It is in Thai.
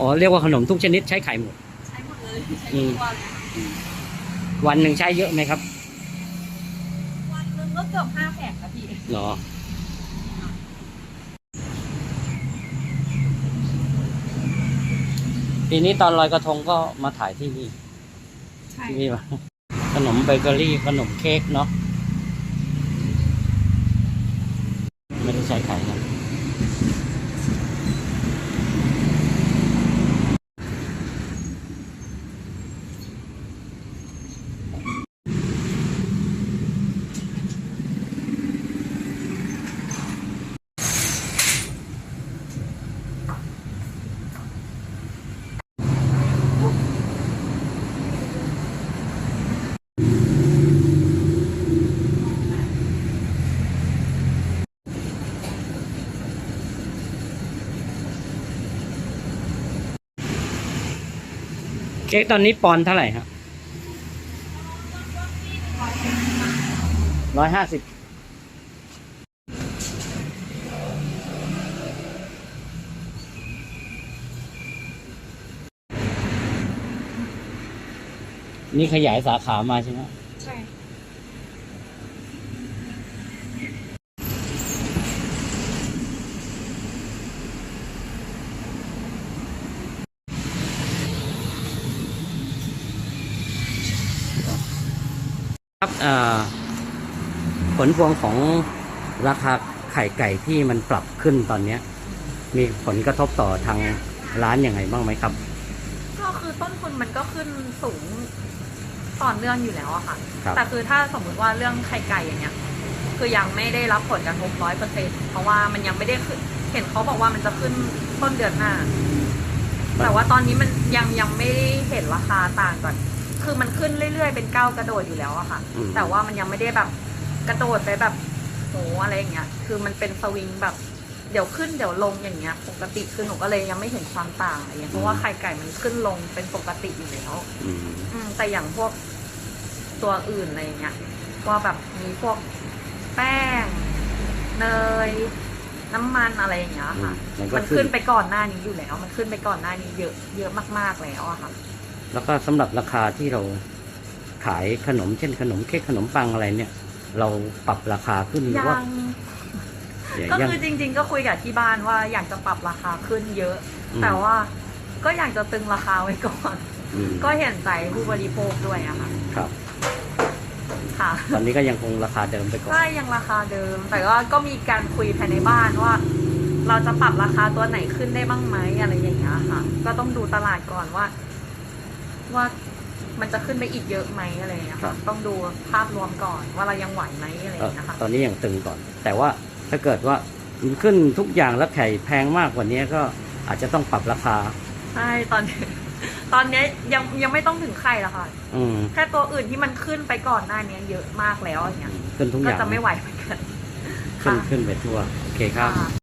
อ๋อเรียกว่าขนมทุกชนิดใช้ไข่หมด ใช้หมดเลยใช้อืทุมกวันเลยวันหนึ่งใช้เยอะไหมครับ วันหนึงก็เกือบห้าแผงครับพี่เหรอปีนี้ตอนลอยกระทงก็มาถ่ายที่นี่ใช่ที่นี่มาขนมเบเกอรี่ขนมเค้กเนาะ เค้กตอนนี้ปอนด์เท่าไหร่ครับร้อยห้าสิบนี่ขยายสาขามาใช่ไหมใช่ ครับเอ่อผลพวงของราคาไข่ไก่ที่มันปรับขึ้นตอนเนี้ย มีผลกระทบต่อทางร้านยังไงบ้างไหมครับ ก็คือต้นทุนมันก็ขึ้นสูงต่อเนื่องอยู่แล้วอะค่ะ ครับ แต่คือถ้าสมมุติว่าเรื่องไข่ไก่อย่างเงี้ย คือยังไม่ได้รับผลกระทบร้อยเปอร์เซ็นเพราะว่ามันยังไม่ได้ขึ้น เห็นเขาบอกว่ามันจะขึ้นต้นเดือนหน้า แต่ว่าตอนนี้มันยังยังไม่ได้เห็นราคาต่างกัน คือมันขึ้นเรื่อยๆ เป็นก้าวกระโดดอยู่แล้วอะค่ะ อืม แต่ว่ามันยังไม่ได้แบบกระโดดไปแบบโหอะไรอย่างเงี้ย คือมันเป็นสวิงแบบ เดี๋ยวขึ้นเดี๋ยวลงอย่างเงี้ย ปกติคือหนูก็เลยยังไม่เห็นความต่างอะไรเงี้ยเพราะว่าไข่ไก่มันขึ้นลงเป็นปกติอยู่แล้ว อืม อืมแต่อย่างพวกตัวอื่นอะไรอย่างเงี้ยก็แบบมีพวกแป้ง เนย น้ำมันอะไรอย่างเงี้ยค่ะมันก็มันขึ้ขึ้นนไปก่อนหน้านี้อยู่แล้ว มันขึ้นไปก่อนหน้านี้เยอะเยอะมากๆแล้วอะค่ะ แล้วก็สำหรับราคาที่เราขายขนมเช่นขนมเค้กขนมปังอะไรเนี่ย เราปรับราคาขึ้นหรือยัว่างอย่างก็ยังคือจริง ๆ ก็คุยกับที่บ้านว่าอยากจะปรับราคาขึ้นเยอะอืมแต่ว่าก็อยากจะตึงราคาไว้ก่อนอืมก็เห็นใจผู้บริโภคด้วยอะค่ะครับค่ะตอนนี้ก็ยังคงราคาเดิมไปก่อนก็ยังราคาเดิม แต่ว่าก็มีการคุยภายในบ้านว่า เราจะปรับราคาตัวไหนขึ้นได้บ้างไหมอะไรอย่างเงี้ยค่ะ ก็ต้องดูตลาดก่อนว่า ว่ามันจะขึ้นไปอีกเยอะไหมอะไรอย่างเงี้ยค่ะต้องดูภาพรวมก่อนว่าเรายังไหวไหมอะไรอย่างเงี้ยค่ะตอนนี้ยังตึงก่อน แต่ว่าถ้าเกิดว่ามันขึ้นทุกอย่างแล้วไข่แพงมากกว่านี้ก็อาจจะต้องปรับราคาใช่ตอนนี้ตอนเนี้ยยังยังไม่ต้องถึงไข่ละค่ะอืมแค่ตัวอื่นที่มันขึ้นไปก่อนหน้านี้เยอะมากแล้วอย่างเงี้ยขึ้นทุกอก็ย่างจะไม่ไหวเหมือนกันขึ้นค่ะขึ้นไปทั่วโอเคครับค่ะ